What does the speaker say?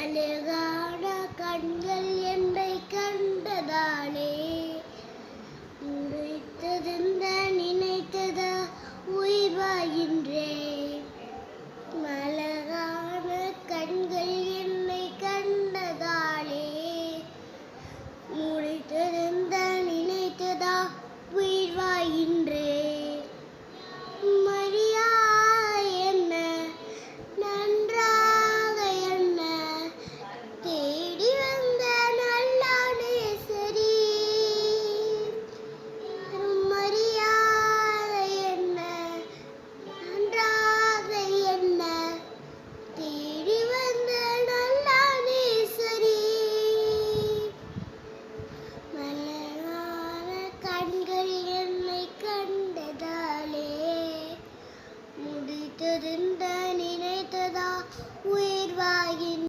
அழகான கண்கள் என்னை கண்டதாலே. நினைத்ததெந்த நினைத்ததா உய்வாகின்றேன் அழகான கண்கள் என்னை கண்டதாலே. முடித்ததெந்த கண்கள் என்னை கண்டதாலே முடித்திருந்த